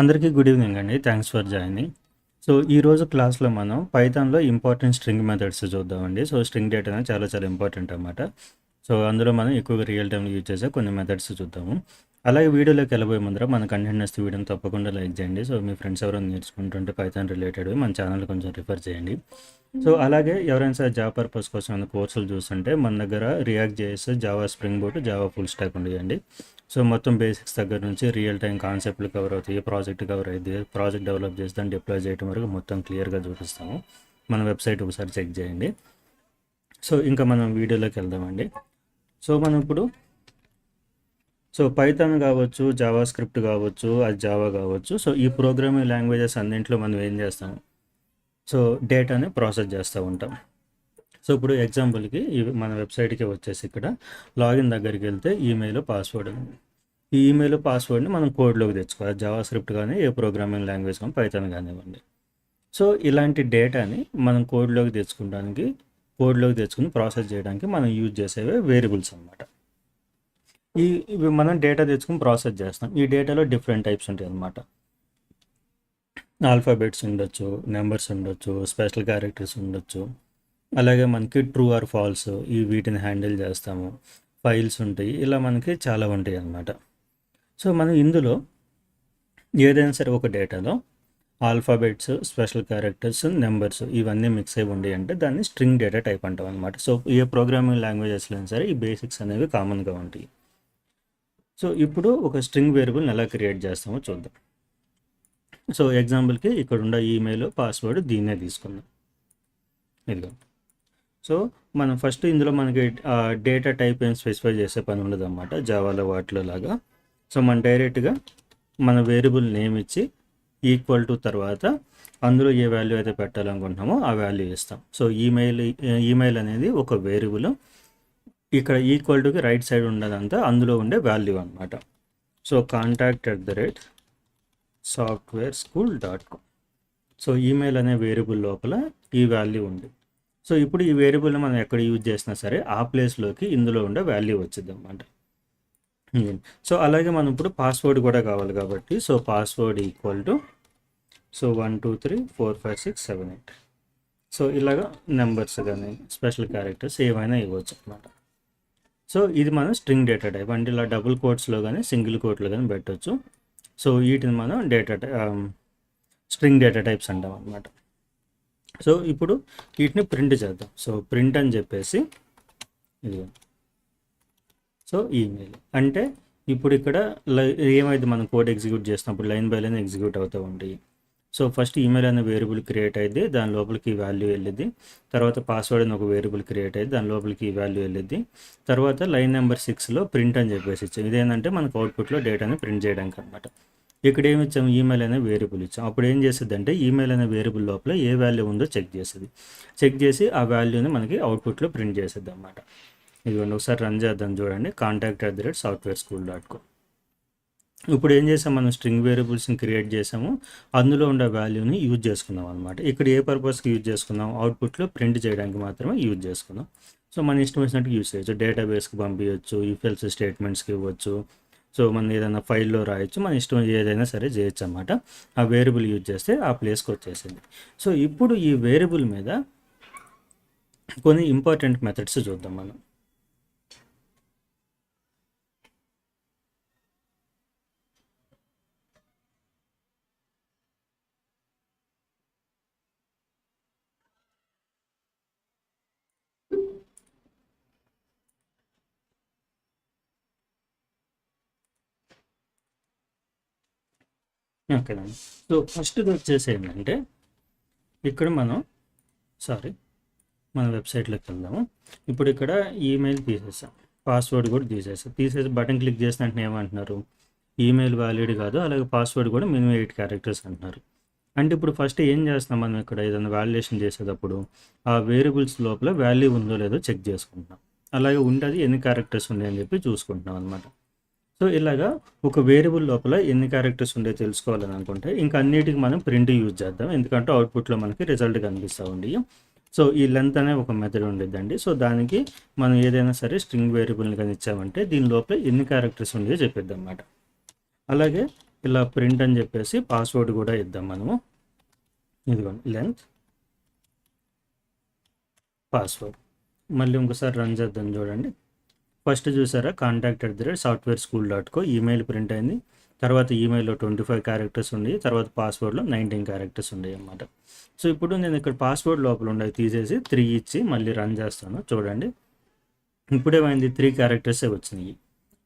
అందరికీ good evening అండి. Thanks for joining. So ఈరోజు క్లాస్లో మనం పైథాన్లో ఇంపార్టెంట్ స్ట్రింగ్ మెథడ్స్ చూద్దామండి. సో స్ట్రింగ్ డేటా అనేది చాలా చాలా ఇంపార్టెంట్ అనమాట సో అందులో మనం ఎక్కువగా రియల్ టైంలో యూజ్ చేసే కొన్ని మెథడ్స్ చూద్దాము. అలాగే వీడియోలోకి వెళ్ళబోయే ముందర మన కంటెంట్ నచ్చితే వీడియోని తప్పకుండా లైక్ చేయండి. సో మీ ఫ్రెండ్స్ ఎవరైనా నేర్చుకుంటుంటే పైథాన్ రిలేటెడ్ మన ఛానల్ కొంచెం రిఫర్ చేయండి. సో అలాగే ఎవరైనా సరే జాబ్ పర్పస్ కోసం ఏమైనా కోర్సులు చూస్తుంటే మన దగ్గర రియాక్ట్ చేసే Java spring boot Java full stack ఉండేయండి. సో మొత్తం బేసిక్స్ దగ్గర నుంచి రియల్ టైం కాన్సెప్ట్లు కవర్ అవుతాయి. ఏ ప్రాజెక్ట్ కవర్ అయితే ప్రాజెక్ట్ డెవలప్ చేసి దాన్ని డిప్లాయ్ చేయడం వరకు మొత్తం క్లియర్గా చూపిస్తాము. మన వెబ్సైట్ ఒకసారి చెక్ చేయండి. సో ఇంకా మనం వీడియోలోకి వెళ్దామండి. సో మనం ఇప్పుడు సో పైథాన్ కావచ్చు జావా స్క్రిప్ట్ కావచ్చు అది జావా కావచ్చు సో ఈ ప్రోగ్రామింగ్ లాంగ్వేజెస్ అన్నింటిలో మనం ఏం చేస్తాం సో డేటాని ప్రాసెస్ చేస్తూ ఉంటాం. సో ఇప్పుడు ఎగ్జాంపుల్కి ఇవి మన వెబ్సైట్కి వచ్చేసి ఇక్కడ లాగిన్ దగ్గరికి వెళ్తే ఈమెయిల్ పాస్వర్డ్. ఈ ఈమెయిల్ పాస్వర్డ్ని మనం కోడ్లోకి తెచ్చుకోవాలి జావా స్క్రిప్ట్ కానీ ఏ ప్రోగ్రామింగ్ లాంగ్వేజ్ కానీ పైథాన్ కానివ్వండి. సో ఇలాంటి డేటాని మనం కోడ్లోకి తెచ్చుకోవడానికి కోడ్లోకి తెచ్చుకుని ప్రాసెస్ చేయడానికి మనం యూజ్ చేసేవే వేరియబుల్స్ అనమాట ఈ ఇవి మనం డేటా తెచ్చుకుని ప్రాసెస్ చేస్తాం. ఈ డేటాలో డిఫరెంట్ టైప్స్ ఉంటాయి అన్నమాట. ఆల్ఫాబెట్స్ ఉండొచ్చు నెంబర్స్ ఉండొచ్చు స్పెషల్ క్యారెక్టర్స్ ఉండొచ్చు. అలాగే మనకి ట్రూ ఆర్ ఫాల్స్ ఈ వీటిని హ్యాండిల్ చేస్తాము. ఫైల్స్ ఉంటాయి. ఇలా మనకి చాలా ఉంటాయి అన్నమాట. సో మనం ఇందులో ఏదైనా సరే ఒక డేటాలో ఆల్ఫాబెట్స్ స్పెషల్ క్యారెక్టర్స్ నెంబర్స్ ఇవన్నీ మిక్స్ అయి ఉండి అంటే దాన్ని స్ట్రింగ్ డేటా టైప్ అంటాం అనమాట సో ఏ ప్రోగ్రామింగ్ లాంగ్వేజెస్లో సరే ఈ బేసిక్స్ అనేవి కామన్గా ఉంటాయి. సో ఇప్పుడు ఒక స్ట్రింగ్ వేరియబుల్ని ఎలా క్రియేట్ చేస్తామో చూద్దాం. సో ఎగ్జాంపుల్కి ఇక్కడ ఉన్న ఈమెయిల్ పాస్వర్డ్ దీన్నే తీసుకుందాం. ఇదిగో. సో మనం ఫస్ట్ ఇందులో మనకి డేటా టైప్ ఏం స్పెసిఫై చేసే పని ఉండదు అనమాట జావాలో వాటిలో లాగా. సో మనం డైరెక్ట్గా మన వేరియబుల్ నేమ్ ఇచ్చి ఈక్వల్ టు తర్వాత అందులో ఏ వాల్యూ అయితే పెట్టాలనుకుంటున్నామో ఆ వాల్యూ ఇస్తాం. సో ఈమెయిల్ ఈమెయిల్ అనేది ఒక వేరియబుల్ ఇక్కడ ఈక్వల్ టుకి రైట్ సైడ్ ఉండదంతా అందులో ఉండే వాల్యూ అనమాట so contact at the rate software school dot com so email అనే వేరియబుల్ లోపల ఈ వాల్యూ ఉంది. సో ఇప్పుడు ఈ వేరియబుల్ని మనం ఎక్కడ యూజ్ చేసినా సరే ఆ ప్లేస్లోకి ఇందులో ఉండే వాల్యూ వచ్చింది అనమాట hmm. సో అలాగే మనం ఇప్పుడు పాస్వర్డ్ కూడా కావాలి కాబట్టి so password equal to so one two three four five six seven eight. So ఇలాగా నెంబర్స్ కానీ స్పెషల్ క్యారెక్టర్స్ ఏమైనా ఇవ్వచ్చు అనమాట సో ఇది మనం స్ట్రింగ్ డేటా టైప్ అంటే ఇలా డబుల్ కోట్స్లో కానీ సింగిల్ కోట్లో కానీ పెట్టవచ్చు సో వీటిని మనం డేటా స్ట్రింగ్ డేటా టైప్స్ అంటాం అనమాట సో ఇప్పుడు వీటిని ప్రింట్ చేద్దాం. సో ప్రింట్ అని చెప్పేసి ఇది సో ఈమెయిల్ అంటే ఇప్పుడు ఇక్కడ ఏమైతే మనం కోడ్ ఎగ్జిక్యూట్ చేసినప్పుడు లైన్ బై లైన్ ఎగ్జిక్యూట్ అవుతూ ఉంటాయి సో ఫస్ట్ ఈమెయిల్ అనే వేరియబుల్ క్రియేట్ అయ్యింది దాని లోపలికి వాల్యూ వెళ్ళిద్ది తర్వాత పాస్వర్డ్ అని ఒక వేరియబుల్ క్రియేట్ అయ్యింది దాని లోపలికి వాల్యూ వెళ్ళిద్ది తర్వాత లైన్ నెంబర్ సిక్స్లో ప్రింట్ అని చెప్పేసి ఇచ్చాం. ఇదేంటంటే మనకు అవుట్పుట్లో డేటాని ప్రింట్ చేయడానికి అనమాట ఇక్కడ ఏమి ఇచ్చాము ఈమెయిల్ అనే వేరియబుల్ ఇచ్చాం. అప్పుడు ఏం చేస్తుంది అంటే ఈమెయిల్ అనే వేరియబుల్ లోపల ఏ వాల్యూ ఉందో చెక్ చేస్తుంది. చెక్ చేసి ఆ వాల్యూని మనకి అవుట్పుట్లో ప్రింట్ చేసేది అనమాట ఇదిగోండి ఒకసారి రన్ చేద్దాం చూడండి. Contact at the rate software school dot com. ఇప్పుడు ఏం చేసాం? మనం స్ట్రింగ్ వేరియబుల్స్ని క్రియేట్ చేసాము. అందులో ఉండే వాల్యూని యూజ్ చేసుకున్నాం అనమాట ఇక్కడ ఏ పర్పస్కి యూజ్ చేసుకున్నాం? అవుట్పుట్లో ప్రింట్ చేయడానికి మాత్రమే యూజ్ చేసుకున్నాం. సో మన ఇష్టం వచ్చినట్టు యూజ్ చేయొచ్చు. డేటాబేస్కి పంపించవచ్చు ఈఫెల్స్ స్టేట్మెంట్స్కి ఇవ్వచ్చు. సో మనం ఏదైనా ఫైల్లో రాయొచ్చు మన ఇష్టం ఏదైనా సరే చేయొచ్చు అనమాట ఆ వేరియబుల్ యూజ్ చేస్తే ఆ ప్లేస్కి వచ్చేసింది. సో ఇప్పుడు ఈ వేరియబుల్ మీద కొన్ని ఇంపార్టెంట్ మెథడ్స్ చూద్దాం మనం. ఓకేనా సో ఫస్ట్ వచ్చేసి ఏంటంటే ఇక్కడ మనం సారీ మన వెబ్సైట్లోకి వెళ్దాము. ఇప్పుడు ఇక్కడ ఈమెయిల్ తీసేసాం. పాస్వర్డ్ కూడా తీసేసాం. తీసేసి బటన్ క్లిక్ చేసిన వెంటనే ఏమంటున్నారు? ఈమెయిల్ వ్యాలిడ్ కాదు అలాగే పాస్వర్డ్ కూడా మినిమం ఎయిట్ క్యారెక్టర్స్ అంటున్నారు. అంటే ఇప్పుడు ఫస్ట్ ఏం చేస్తున్నాం మనం ఇక్కడ? ఏదైనా వాల్యుయేషన్ చేసేటప్పుడు ఆ వేరియబుల్స్ లోపల వాల్యూ ఉందో లేదో చెక్ చేసుకుంటున్నాం. అలాగే ఉండేది ఎన్ని క్యారెక్టర్స్ ఉన్నాయని చెప్పి చూసుకుంటున్నాం అనమాట సో ఇలాగా ఒక వేరియబుల్ లోపల ఎన్ని క్యారెక్టర్స్ ఉండే తెలుసుకోవాలని అనుకుంటే ఇంకా అన్నిటికి మనం ప్రింట్ యూజ్ చేద్దాం. ఎందుకంటే అవుట్పుట్లో మనకి రిజల్ట్ కనిపిస్తూ ఉండి సో ఈ లెంత్ అనే ఒక మెథడ్ ఉండేదండి సో దానికి మనం ఏదైనా సరే స్ట్రింగ్ వేరియబుల్ని కానీ ఇచ్చామంటే దీని లోపల ఎన్ని క్యారెక్టర్స్ ఉండేవి చెప్పేద్దాం అన్నమాట అలాగే ఇలా ప్రింట్ అని చెప్పేసి పాస్వర్డ్ కూడా ఇద్దాం మనము. ఇదిగోండి లెంత్ పాస్వర్డ్. మళ్ళీ ఇంకోసారి రన్ చేద్దాం చూడండి. ఫస్ట్ చూసారా? Contact at the rate software school dot co email print అయింది. తర్వాత ఈమెయిల్లో ట్వంటీ ఫైవ్ క్యారెక్టర్స్ ఉన్నాయి. తర్వాత పాస్వర్డ్లో నైన్టీన్ క్యారెక్టర్స్ ఉన్నాయి అన్నమాట. సో ఇప్పుడు నేను ఇక్కడ పాస్వర్డ్ లోపల ఉండేవి తీసేసి త్రీ ఇచ్చి మళ్ళీ రన్ చేస్తాను. చూడండి. ఇప్పుడేమైంది? త్రీ క్యారెక్టర్సే వచ్చినాయి.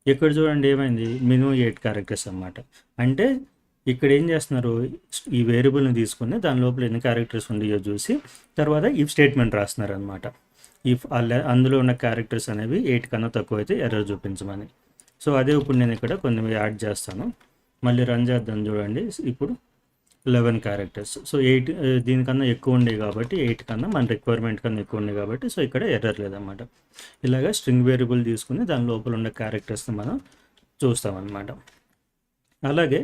ఇక్కడ చూడండి ఏమైంది? మినిమం ఎయిట్ క్యారెక్టర్స్ అన్నమాట. అంటే ఇక్కడ ఏం చేస్తున్నారు? ఈ వేరియబుల్ని తీసుకుని దాని లోపల ఎన్ని క్యారెక్టర్స్ ఉన్నాయో చూసి తర్వాత ఇఫ్ స్టేట్మెంట్ రాస్తున్నారు అనమాట ఇఫ్ అందులో ఉన్న క్యారెక్టర్స్ అనేవి ఎయిట్ కన్నా తక్కువ అయితే ఎర్రర్ చూపించమని. సో అదే ఇప్పుడు నేను ఇక్కడ కొన్ని యాడ్ చేస్తాను. మళ్ళీ రన్ చేద్దాం చూడండి. ఇప్పుడు లెవెన్ క్యారెక్టర్స్. సో ఎయిట్ దీనికన్నా ఎక్కువ ఉండే కాబట్టి ఎయిట్ కన్నా మన రిక్వైర్మెంట్ కన్నా ఎక్కువ ఉండే కాబట్టి సో ఇక్కడ ఎర్రర్ లేదన్నమాట. ఇలాగ స్ట్రింగ్ వేరియబుల్ తీసుకుని దాని లోపల ఉన్న క్యారెక్టర్స్ని మనం చూస్తామన్నమాట. అలాగే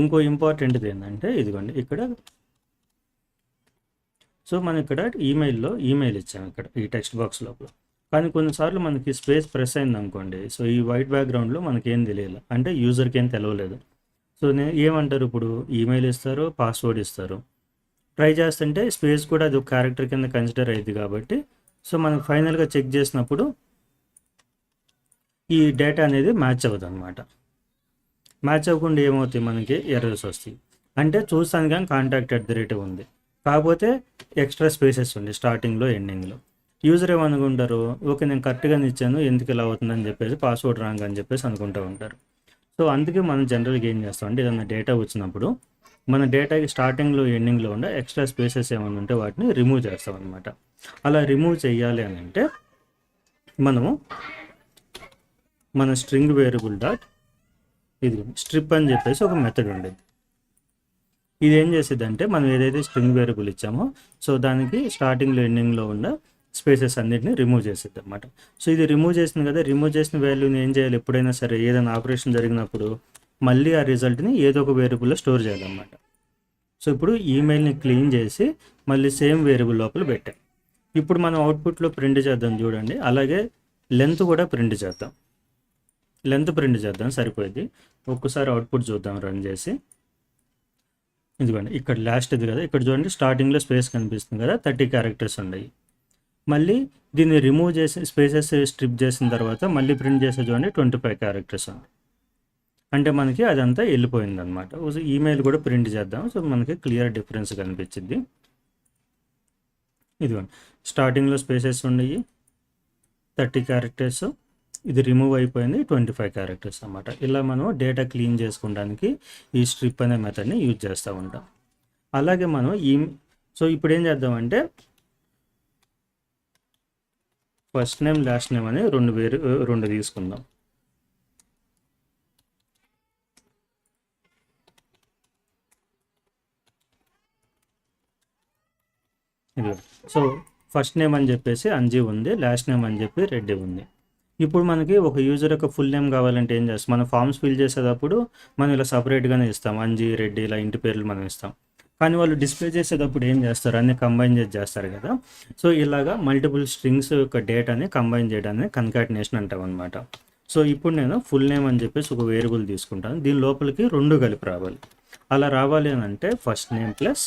ఇంకో ఇంపార్టెంట్ది ఏంటంటే ఇదిగోండి. ఇక్కడ సో మనం ఇక్కడ ఈమెయిల్లో ఈమెయిల్ ఇచ్చాము ఇక్కడ ఈ టెక్స్ట్ బాక్స్ లోపల. కానీ కొన్నిసార్లు మనకి స్పేస్ ప్రెస్ అయింది అనుకోండి సో ఈ వైట్ బ్యాక్గ్రౌండ్లో మనకేం తెలియదు అంటే యూజర్కి ఏం తెలియలేదు సో నేను ఏమంటారు ఇప్పుడు? ఈమెయిల్ ఇస్తారు పాస్వర్డ్ ఇస్తారు. ట్రై చేస్తుంటే స్పేస్ కూడా అది ఒక క్యారెక్టర్ కింద కన్సిడర్ అయ్యింది కాబట్టి సో మనం ఫైనల్గా చెక్ చేసినప్పుడు ఈ డేటా అనేది మ్యాచ్ అవ్వదు అనమాట మ్యాచ్ అవ్వకుండా ఏమవుతాయి? మనకి ఎర్రర్స్ వస్తాయి. అంటే చూస్తాను కానీ కాంటాక్ట్ అట్ ది రేట్ ఉంది. కాకపోతే ఎక్స్ట్రా స్పేసెస్ ఉంది స్టార్టింగ్లో ఎండింగ్లో యూజర్ ఏమనుకుంటారు? ఓకే నేను కరెక్ట్గా ఇచ్చాను ఎందుకు ఇలా అవుతుందని చెప్పేసి పాస్వర్డ్ రాంగ్ అని చెప్పేసి అనుకుంటూ ఉంటారు. సో అందుకే మనం జనరల్గా ఏం చేస్తాం అంటే ఏదైనా డేటా వచ్చినప్పుడు మన డేటాకి స్టార్టింగ్లో ఎండింగ్లో ఉండే ఎక్స్ట్రా స్పేసెస్ ఏమైనా ఉంటే వాటిని రిమూవ్ చేస్తాం అనమాట అలా రిమూవ్ చేయాలి అని అంటే మనము మన స్ట్రింగ్ వేరియబుల్ డాట్ ఇది స్ట్రిప్ అని చెప్పేసి ఒక మెథడ్ ఉండేది ఇది ఏం చేసేదంటే మనం ఏదైతే స్ట్రింగ్ వేరియబుల్ ఇచ్చామో సో దానికి స్టార్టింగ్లో ఎండింగ్లో ఉన్న స్పేసెస్ అన్నిటిని రిమూవ్ చేసేది అనమాట సో ఇది రిమూవ్ చేసింది కదా రిమూవ్ చేసిన వాల్యూని ఏం చేయాలి? ఎప్పుడైనా సరే ఏదైనా ఆపరేషన్ జరిగినప్పుడు మళ్ళీ ఆ రిజల్ట్ని ఏదో ఒక వేరియబుల్లో స్టోర్ చేయాలన్నమాట. సో ఇప్పుడు ఈమెయిల్ని క్లీన్ చేసి మళ్ళీ సేమ్ వేరియబుల్ లోపల పెట్టాం. ఇప్పుడు మనం అవుట్పుట్లో ప్రింట్ చేద్దాం చూడండి. అలాగే లెంత్ కూడా ప్రింట్ చేద్దాం. లెంత్ ప్రింట్ చేద్దాం సరిపోయింది. ఒక్కసారి అవుట్పుట్ చూద్దాం రన్ చేసి. ఇదిగోండి ఇక్కడ లాస్ట్ ఇది కదా. ఇక్కడ చూడండి స్టార్టింగ్లో స్పేస్ కనిపిస్తుంది కదా థర్టీ క్యారెక్టర్స్ ఉన్నాయి. మళ్ళీ దీన్ని రిమూవ్ చేసి స్పేసెస్ స్ట్రిప్ చేసిన తర్వాత మళ్ళీ ప్రింట్ చేసే చూడండి ట్వంటీ ఫైవ్ క్యారెక్టర్స్ అంటే మనకి అదంతా వెళ్ళిపోయింది అనమాట ఈమెయిల్ కూడా ప్రింట్ చేద్దాం. సో మనకి క్లియర్ డిఫరెన్స్ కనిపించింది. ఇదిగోండి స్టార్టింగ్లో స్పేసెస్ ఉన్నాయి. థర్టీ క్యారెక్టర్స్ ఇది రిమూవ్ అయిపోయింది ట్వంటీ ఫైవ్ క్యారెక్టర్స్ అనమాట ఇలా మనం డేటా క్లీన్ చేసుకోవడానికి ఈ స్ట్రిప్ అనే మెథడ్ని యూజ్ చేస్తూ ఉంటాం. అలాగే మనం ఈ సో ఇప్పుడు ఏం చేద్దామంటే ఫస్ట్ నేమ్ లాస్ట్ నేమ్ అని రెండు వేరు రెండు తీసుకుందాం. ఇలా సో ఫస్ట్ నేమ్ అని చెప్పేసి అంజీ ఉంది లాస్ట్ నేమ్ అని చెప్పి రెడ్డి ఉంది. ఇప్పుడు మనకి ఒక యూజర్ యొక్క ఫుల్ నేమ్ కావాలంటే ఏం చేస్తాం? మనం ఫామ్స్ ఫిల్ చేసేటప్పుడు మనం ఇలా సపరేట్గానే ఇస్తాం. అంజీ రెడ్డి ఇలా ఇంటి పేర్లు మనం ఇస్తాం. కానీ వాళ్ళు డిస్ప్లే చేసేటప్పుడు ఏం చేస్తారు? అన్ని కంబైన్ చేసి చేస్తారు కదా. సో ఇలాగా మల్టిపుల్ స్ట్రింగ్స్ యొక్క డేటాని కంబైన్ చేయడాన్ని కన్కాటినేషన్ అంటాం అనమాట సో ఇప్పుడు నేను ఫుల్ నేమ్ అని చెప్పేసి ఒక వేరియబుల్ తీసుకుంటాను. దీని లోపలికి రెండు కలిపి రావాలి. అలా రావాలి అని అంటే first name plus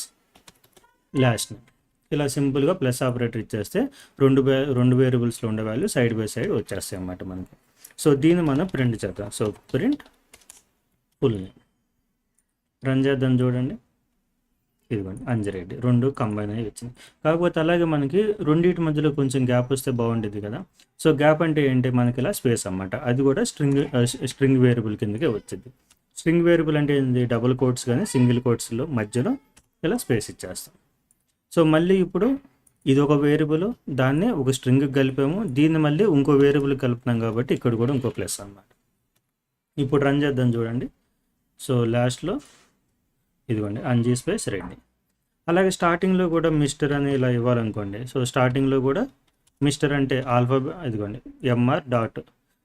last name ఇలా సింపుల్గా ప్లస్ ఆపరేటర్ ఇచ్చేస్తే రెండు వే రెండు వేరియబుల్స్లో ఉండే వాల్యూ సైడ్ బై సైడ్ వచ్చేస్తాయి అన్నమాట మనకి. సో దీన్ని మనం ప్రింట్ చేద్దాం. So print full name. Run చేద్దాం చూడండి. ఇదిగోండి అంజరెడ్డి. రెండు కంబైన్ అయ్యి వచ్చింది కాకపోతే అలాగే మనకి రెండింటి మధ్యలో కొంచెం గ్యాప్ వస్తే బాగుండేది కదా. సో గ్యాప్ అంటే ఏంటి? మనకి ఇలా స్పేస్ అన్నమాట. అది కూడా స్ట్రింగ్ స్ట్రింగ్ వేరియబుల్ కిందకే వచ్చింది. స్ట్రింగ్ వేరియబుల్ అంటే ఏంటి డబుల్ కోట్స్ కానీ సింగిల్ కోట్స్లో మధ్యలో ఇలా స్పేస్ ఇచ్చేస్తాం. సో మళ్ళీ ఇప్పుడు ఇది ఒక వేరియబుల్ దాన్ని ఒక స్ట్రింగ్ కలిపాము. దీన్ని మళ్ళీ ఇంకో వేరియబుల్ కలుపుతున్నాం కాబట్టి ఇక్కడ కూడా ఇంకో ప్లస్ అన్నమాట. ఇప్పుడు రన్ చేద్దాం చూడండి. సో లాస్ట్లో ఇదిగోండి అంజీ స్పేస్ రెడ్డి అలాగే స్టార్టింగ్లో కూడా మిస్టర్ అని ఇలా ఇవ్వాలనుకోండి. సో స్టార్టింగ్లో కూడా మిస్టర్ అంటే ఆల్ఫా ఇదిగోండి ఎంఆర్ డాట్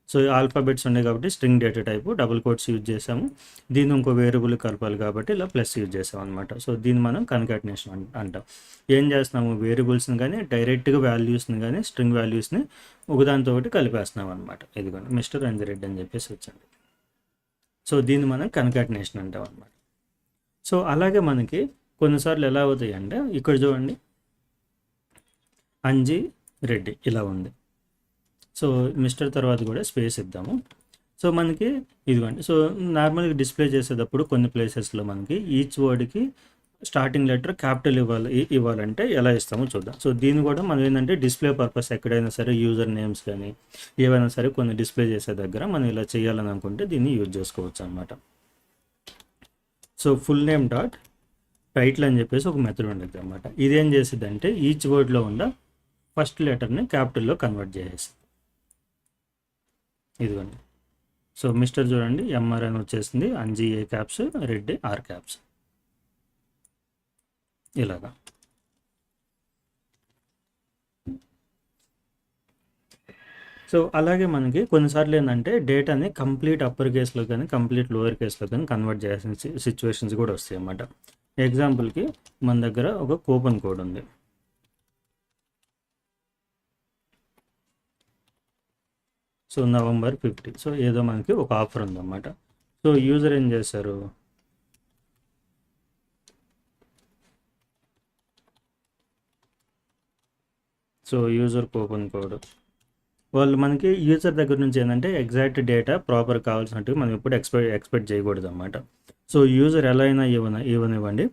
సో ఆల్ఫాబెట్స్ ఉన్నాయి కాబట్టి string data type double quotes use చేసాము దీన్ని ఇంకో వేరియబుల్ కలపాలి కాబట్టి ఇలా ప్లస్ యూజ్ చేసాం అనమాట సో దీన్ని మనం కన్కాటినేషన్ అంటాం. ఏం చేస్తున్నాము? వేరియబుల్స్ని కానీ డైరెక్ట్గా వాల్యూస్ని కానీ స్ట్రింగ్ వాల్యూస్ని ఒకదానితో ఒకటి కలిపేస్తున్నాం అనమాట ఇదిగోండి మిస్టర్ రంజిరెడ్డి అని చెప్పేసి వచ్చండి. సో దీన్ని మనం కన్కాటినేషన్ అంటాం అనమాట సో అలాగే మనకి కొన్నిసార్లు ఎలా అవుతాయి అంటే ఇక్కడ చూడండి. అంజి రెడ్డి ఇలా ఉంది. సో మిస్టర్ తర్వాత కూడా స్పేస్ ఇద్దాము. సో మనకి ఇదిగోండి. సో నార్మల్గా డిస్ప్లే చేసేటప్పుడు కొన్ని ప్లేసెస్లో మనకి ఈచ్ వర్డ్కి స్టార్టింగ్ లెటర్ క్యాపిటల్ ఇవ్వాలి ఇవ్వాలంటే ఎలా ఇస్తామో చూద్దాం. సో దీన్ని కూడా మనం ఏంటంటే డిస్ప్లే పర్పస్ ఎక్కడైనా సరే యూజర్ నేమ్స్ కానీ ఏవైనా సరే కొన్ని డిస్ప్లే చేసే దగ్గర మనం ఇలా చేయాలని అనుకుంటే దీన్ని యూజ్ చేసుకోవచ్చు అనమాట so full name dot title అని చెప్పేసి ఒక మెథడ్ ఉండేది అనమాట ఇదేం చేసిద్ది అంటే ఈచ్ వర్డ్లో ఉన్న ఫస్ట్ లెటర్ని క్యాపిటల్లో కన్వర్ట్ చేసేసింది ఇదిగోండి. సో మిస్టర్ చూడండి ఎంఆర్ అని వచ్చేసింది Anji A caps Reddy R caps. ఇలాగా. సో అలాగే మనకి కొన్నిసార్లు ఏంటంటే డేటాని కంప్లీట్ అప్పర్ కేసులో కానీ కంప్లీట్ లోయర్ కేసులో కానీ కన్వర్ట్ చేయాల్సిన సిచ్యువేషన్స్ కూడా వస్తాయి అన్నమాట ఎగ్జాంపుల్కి మన దగ్గర ఒక కూపన్ కోడ్ ఉంది. So November fifty. సో ఏదో మనకి ఒక ఆఫర్ ఉందన్నమాట. సో యూజర్ ఏం చేశారు? సో యూజర్ కూపన్ కోడ్ వాళ్ళు మనకి యూజర్ దగ్గర నుంచి ఏంటంటే ఎగ్జాక్ట్ డేటా ప్రాపర్ కావాల్సినట్టు మనం ఎప్పుడు ఎక్స్పెక్ట్ ఎక్స్పెక్ట్ చేయకూడదు అనమాట సో యూజర్ ఎలా అయినా ఇవ్వన ఇవ్వనివ్వండి.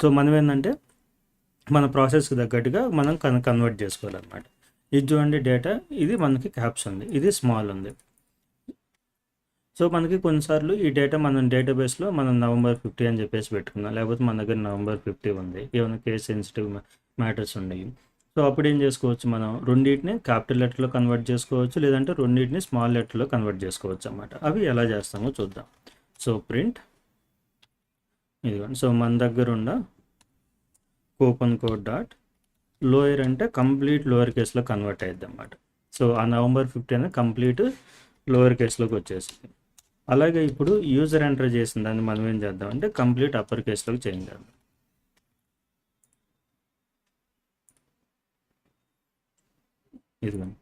సో మనం ఏంటంటే మన ప్రాసెస్కి తగ్గట్టుగా మనం కన్ కన్వర్ట్ చేసుకోవాలన్నమాట. ఇది చూడండి డేటా ఇది మనకి క్యాప్స్ ఉంది. ఇది స్మాల్ ఉంది. సో మనకి కొన్నిసార్లు ఈ డేటా మనం డేటాబేస్లో మనం నవంబర్ ఫిఫ్టీ అని చెప్పేసి పెట్టుకున్నాం. లేకపోతే మన దగ్గర నవంబర్ ఫిఫ్టీ ఉంది. ఏమైనా కేస్ సెన్సిటివ్ మ్యాటర్స్ ఉన్నాయి. సో అప్పుడు ఏం చేసుకోవచ్చు మనం? రెండింటిని క్యాపిటల్ లెటర్లో కన్వర్ట్ చేసుకోవచ్చు. లేదంటే రెండింటిని స్మాల్ లెటర్లో కన్వర్ట్ చేసుకోవచ్చు అన్నమాట. అవి ఎలా చేస్తామో చూద్దాం. సో ప్రింట్ ఇదిగోండి. సో మన దగ్గర ఉన్న కూపన్ కోడ్ డాట్ లోయర్ అంటే కంప్లీట్ లోయర్ కేసులో కన్వర్ట్ అయ్యింది అన్నమాట సో ఆ నవంబర్ ఫిఫ్టీన్ కంప్లీట్ లోయర్ కేసులోకి వచ్చేసింది. అలాగే ఇప్పుడు యూజర్ ఎంటర్ చేసిన దాన్ని మనం ఏం చేద్దాం అంటే కంప్లీట్ అప్పర్ కేసులోకి చేంజ్ చేద్దాం. ఇదిగోండి.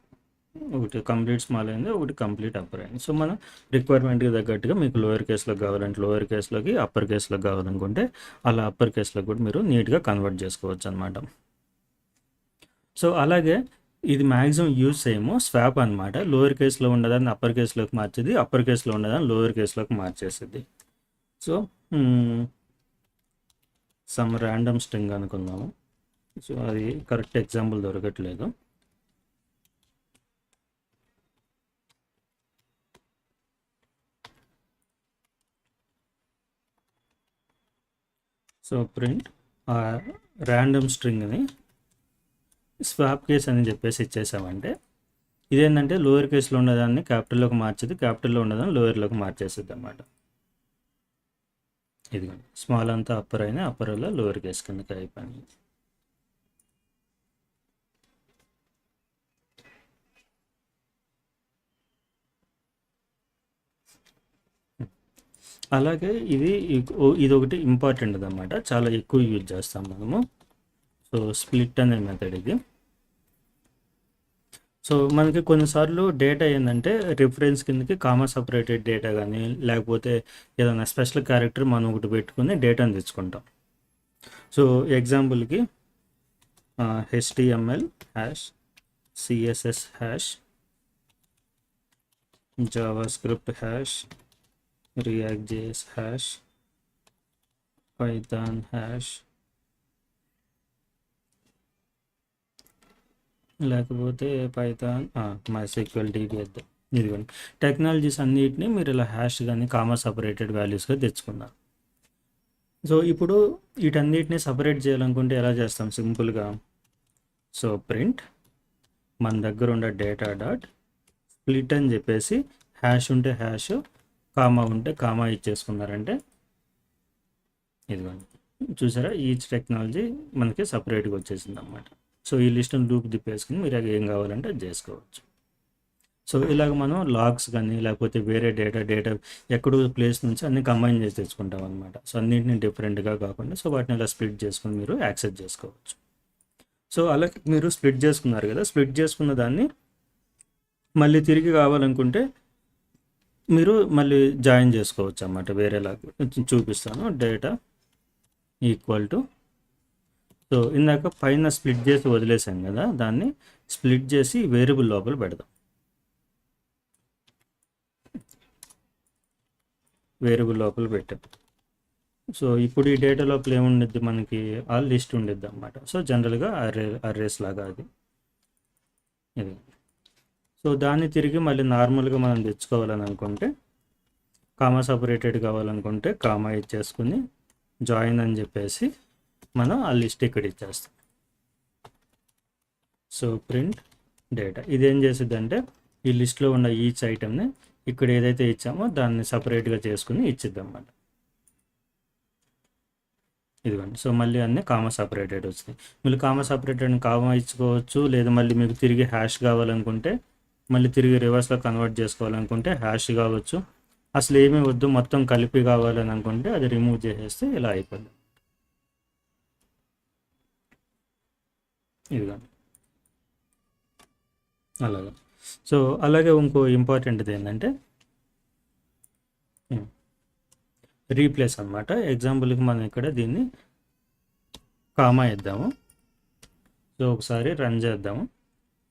ఒకటి కంప్లీట్ స్మాల్ అయింది ఒకటి కంప్లీట్ అప్పర్ అయింది. సో మనం రిక్వైర్మెంట్కి తగ్గట్టుగా మీకు లోయర్ కేసులో కావాలంటే లోయర్ కేసులోకి అప్పర్ కేసులోకి కావాలనుకుంటే అలా అప్పర్ కేసులో కూడా మీరు నీట్గా కన్వర్ట్ చేసుకోవచ్చు అనమాట సో అలాగే ఇది మ్యాక్సిమం యూజ్ చేయము స్వాప్ అనమాట లోయర్ కేసులో ఉండదాన్ని అప్పర్ కేసులోకి మార్చేది అప్పర్ కేసులో ఉండదాన్ని లోయర్ కేసులోకి మార్చేస్తుంది సో సమ్ ర్యాండమ్ స్ట్రింగ్ అనుకుందాము. సో అది కరెక్ట్ ఎగ్జాంపుల్ దొరకట్లేదు. సో ప్రింట్ ర్యాండమ్ స్ట్రింగ్ని స్వాప్ కేస్ అని చెప్పేసి ఇచ్చేసామంటే ఇదేంటంటే లోయర్ కేసులో ఉన్నదాన్ని క్యాపిటల్లోకి మార్చేది క్యాపిటల్లో ఉన్నదాన్ని లోయర్లోకి మార్చేస్తుంది అన్నమాట ఇదిగోండి. స్మాల్ అంతా అప్పర్ అయినా అప్పర్లో లోయర్ కేస్ కిందకి అయిపోయింది. అలాగే ఇది ఇది ఒకటి ఇంపార్టెంట్ అనమాట చాలా ఎక్కువ యూజ్ చేస్తాం మనము. సో స్ప్లిట్ అనే మెథడ్ ఇది. సో మనకి కొన్నిసార్లు డేటా ఏంటంటే రిఫరెన్స్ కిందకి కామా సపరేటెడ్ డేటా కానీ లేకపోతే ఏదైనా స్పెషల్ క్యారెక్టర్ మనం ఒకటి పెట్టుకుని డేటాను తెచ్చుకుంటాం. సో ఎగ్జాంపుల్కి HTML hash CSS hash JavaScript hash React JS hash Python hash లేకపోతే పైథాన్ మైసీక్వెల్ డీబీ వద్ద ఇదిగోండి. టెక్నాలజీస్ అన్నిటిని మీరు ఇలా హ్యాష్ కానీ కామా సపరేటెడ్ వాల్యూస్గా తెచ్చుకున్నారు. సో ఇప్పుడు వీటన్నిటిని సపరేట్ చేయాలనుకుంటే ఎలా చేస్తాం? సింపుల్గా సో ప్రింట్ మన దగ్గర ఉన్న డేటా డాట్ స్ప్లిట్ అని చెప్పేసి హ్యాష్ ఉంటే హ్యాష్ కామా ఉంటే కామా ఇచ్చేసుకున్నారంటే ఇదిగోండి. చూసారా? ఈచ్ టెక్నాలజీ మనకి సపరేట్గా వచ్చేసింది అన్నమాట సో ఈ లిస్ట్ని లూప్ తిప్పేసుకుని మీరు ఏం కావాలంటే అది చేసుకోవచ్చు. సో ఇలాగ మనం లాగ్స్ కానీ లేకపోతే వేరే డేటా డేటా ఎక్కడో ప్లేస్ నుంచి అన్ని కంబైన్ చేసి తెచ్చుకుంటాం అనమాట సో అన్నింటిని డిఫరెంట్గా కాకుండా సో వాటిని ఇలా స్ప్లిట్ చేసుకుని మీరు యాక్సెస్ చేసుకోవచ్చు. సో అలా మీరు స్ప్లిట్ చేసుకున్నారు కదా స్ప్లిట్ చేసుకున్న దాన్ని మళ్ళీ తిరిగి కావాలనుకుంటే మీరు మళ్ళీ జాయిన్ చేసుకోవచ్చు అన్నమాట వేరేలాగా. చూపిస్తాను. డేటా ఈక్వల్ టు సో ఇందాక పైన స్ప్లిట్ చేసి వదిలేసాం కదా దాన్ని స్ప్లిట్ చేసి వేరియబుల్ లోపల పెడదాం. వేరియబుల్ లోపల పెట్టాం. సో ఇప్పుడు ఈ డేటా లోపల ఏముండిద్ది మనకి? ఆ లిస్ట్ ఉండిద్ది అనమాట సో జనరల్గా అర్రే అర్రేస్ లాగా అది. ఇది. సో దాన్ని తిరిగి మళ్ళీ నార్మల్గా మనం తెచ్చుకోవాలని అనుకుంటే కామా సపరేటెడ్ కావాలనుకుంటే కామా ఇచ్చేసుకుని జాయిన్ అని చెప్పేసి మనం ఆ లిస్ట్ ఇక్కడ ఇచ్చేస్తాం. సో ప్రింట్ డేటా ఇదేం చేసిద్ది అంటే ఈ లిస్ట్లో ఉన్న ఈచ్ ఐటెంని ఇక్కడ ఏదైతే ఇచ్చామో దాన్ని సపరేట్గా చేసుకుని ఇచ్చిద్దామన్నమాట. ఇదిగోండి. సో మళ్ళీ అన్నీ కామా సపరేటెడ్ వచ్చినాయి మళ్ళీ కామా సపరేటెడ్ కామా ఇచ్చుకోవచ్చు లేదా మళ్ళీ మీకు తిరిగి హ్యాష్ కావాలనుకుంటే మళ్ళీ తిరిగి రివర్స్లో కన్వర్ట్ చేసుకోవాలనుకుంటే హ్యాష్ కావచ్చు. అసలు ఏమీ వద్దు మొత్తం కలిపి కావాలని అనుకుంటే అది రిమూవ్ చేసేస్తే ఇలా అయిపోతుంది ఇదిగోండి అలాగా. సో అలాగే ఇంకో ఇంపార్టెంట్ది ఏంటంటే రీప్లేస్ అనమాట ఎగ్జాంపుల్కి మనం ఇక్కడ దీన్ని కామా ఇద్దాము సో ఒకసారి రన్ చేద్దాము.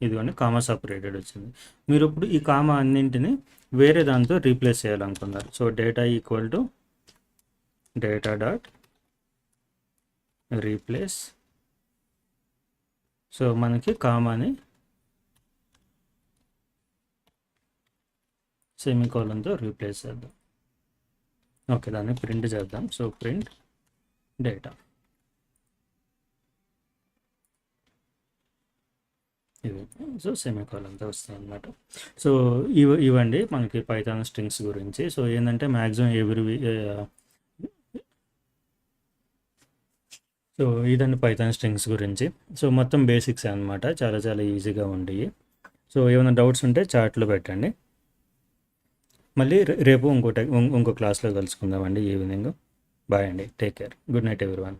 ఇదిగోండి కామా సపరేటెడ్ వచ్చింది. మీరు ఇప్పుడు ఈ కామా అన్నింటిని వేరే దాంతో రీప్లేస్ చేయాలనుకున్నారు. So data equal to data dot replace so మనకి కామాని సెమికోలంతో రీప్లేస్ చేద్దాం. ఓకే దాన్ని ప్రింట్ చేద్దాం. So print data. ఇవి. సో సెమీకోలంతో వస్తాయి అన్నమాట సో ఇవ ఇవ్వండి మనకి పైథాన్ స్ట్రింగ్స్ గురించి. సో ఏంటంటే మ్యాక్సిమం ఎవ్రీ సో ఇదండి పైథాన్ స్ట్రింగ్స్ గురించి. సో మొత్తం బేసిక్స్ అన్నమాట. చాలా చాలా ఈజీగా ఉండేవి సో ఏమైనా డౌట్స్ ఉంటే చాట్లో పెట్టండి. మళ్ళీ రే- రేపు ఇంకో ఇంకో క్లాస్లో కలుసుకుందామండి. ఈవినింగ్ బాయ్ అండి. Take care good night everyone